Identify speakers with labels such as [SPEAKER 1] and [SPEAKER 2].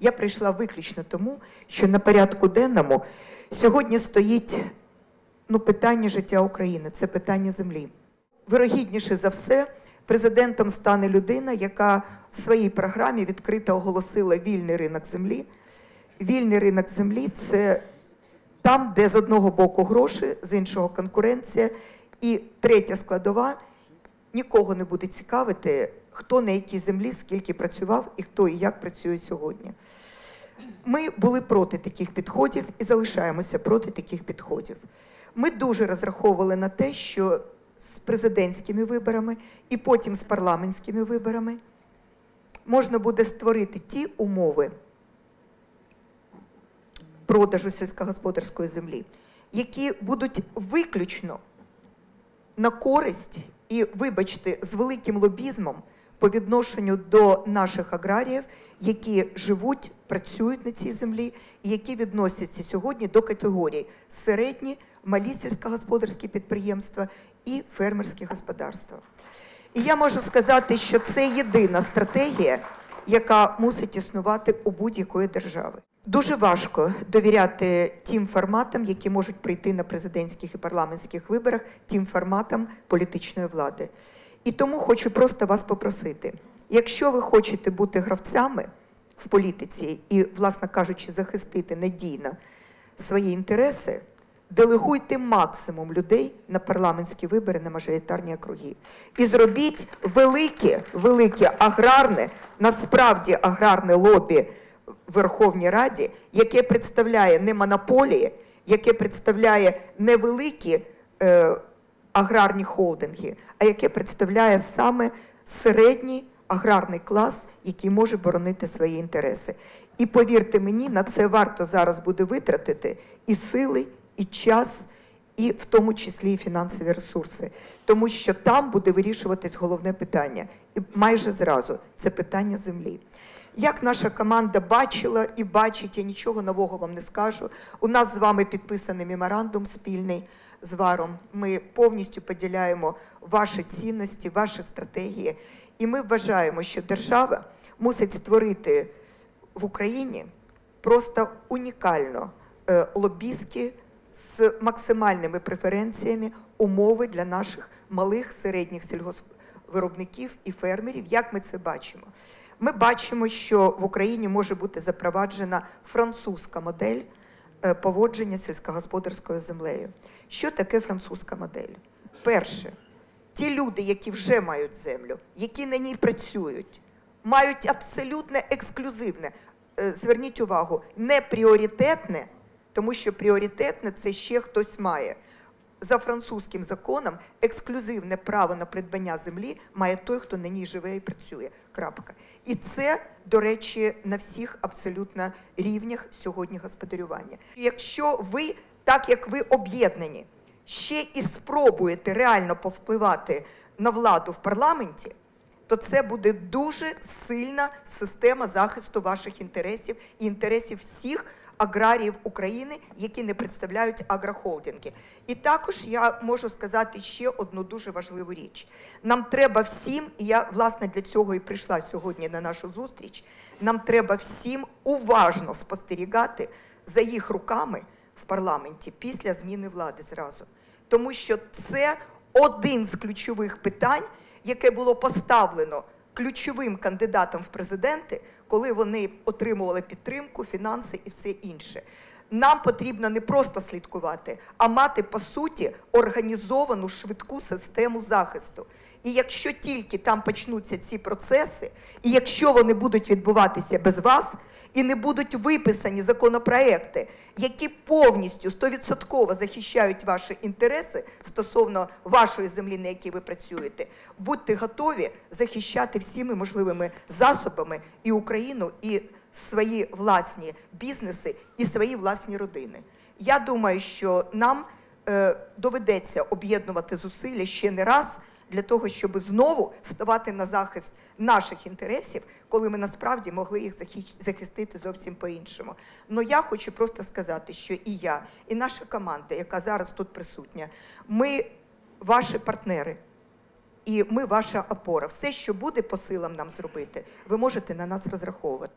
[SPEAKER 1] Я прийшла виключно тому, що на порядку денному сьогодні стоїть ну, питання життя України, це питання землі. Вирогідніше за все, президентом стане людина, яка в своїй програмі відкрито оголосила вільний ринок землі. Вільний ринок землі це там, де з одного боку гроші, з іншого конкуренція, і третя складова нікого не буде цікавити, хто на якій землі, скільки працював і хто і як працює сьогодні. Ми були проти таких підходів і залишаємося проти таких підходів. Ми дуже розраховували на те, що з президентськими виборами і потім з парламентськими виборами можна буде створити ті умови продажу сільськогосподарської землі, які будуть виключно на користь і, вибачте, з великим лобізмом по відношенню до наших аграріїв, які живуть, працюють на цій землі, і які відносяться сьогодні до категорій середні, малі сільськогосподарські підприємства і фермерські господарства. І я можу сказати, що це єдина стратегія, яка мусить існувати у будь-якої держави. Дуже важко довіряти тим форматам, які можуть прийти на президентських і парламентських виборах, тим форматам політичної влади. І тому хочу просто вас попросити: якщо ви хочете бути гравцями в політиці і, власне кажучи, захистити надійно свої інтереси, делегуйте максимум людей на парламентські вибори на мажоритарні округи. І зробіть велике, велике аграрне, насправді аграрне лобі в Верховній Раді, яке представляє не монополії, яке представляє невеликі е, аграрні холдинги, а яке представляє саме середній аграрний клас, який може боронити свої інтереси. І повірте мені, на це варто зараз буде витратити і сили, і час, і в тому числі і фінансові ресурси, тому що там буде вирішуватись головне питання, і майже зразу це питання землі. Як наша команда бачила і бачить, я нічого нового вам не скажу. У нас з вами підписаний меморандум спільний з варом. Ми повністю поділяємо ваші цінності, ваші стратегії. І ми вважаємо, що держава мусить створити в Україні просто унікально е, лобістські з максимальними преференціями умови для наших малих середніх сільгоспвиробників і фермерів. Як ми це бачимо? Ми бачимо, що в Україні може бути запроваджена французька модель е, поводження сільськогосподарською землею. Що таке французька модель? Перше, ті люди, які вже мають землю, які на ній працюють, мають абсолютно ексклюзивне, е, зверніть увагу, не пріоритетне, тому що пріоритетне це ще хтось має. За французьким законом ексклюзивне право на придбання землі має той, хто на ній живе і працює. Крапка. І це, до речі, на всіх абсолютно рівнях сьогодні господарювання. Якщо ви, так як ви об'єднані, ще і спробуєте реально повпливати на владу в парламенті, то це буде дуже сильна система захисту ваших інтересів і інтересів всіх аграріїв України, які не представляють агрохолдинги. І також я можу сказати ще одну дуже важливу річ: нам треба всім, і я власне для цього і прийшла сьогодні на нашу зустріч. Нам треба всім уважно спостерігати за їх руками в парламенті після зміни влади зразу, тому що це один з ключових питань, яке було поставлено ключовим кандидатом в президенти, коли вони отримували підтримку, фінанси і все інше. Нам потрібно не просто слідкувати, а мати по суті організовану швидку систему захисту. І якщо тільки там почнуться ці процеси, і якщо вони будуть відбуватися без вас, і не будуть виписані законопроекти, які повністю стовідсотково захищають ваші інтереси стосовно вашої землі, на якій ви працюєте, будьте готові захищати всіми можливими засобами і Україну, і свої власні бізнеси, і свої власні родини. Я думаю, що нам е, доведеться об'єднувати зусилля ще не раз для того, щоб знову ставати на захист наших інтересів, коли ми насправді могли їх захистити зовсім по-іншому. Ну я хочу просто сказати, що і я, і наша команда, яка зараз тут присутня, ми ваші партнери. І ми ваша опора. Все, що буде по силам нам зробити, ви можете на нас розраховувати.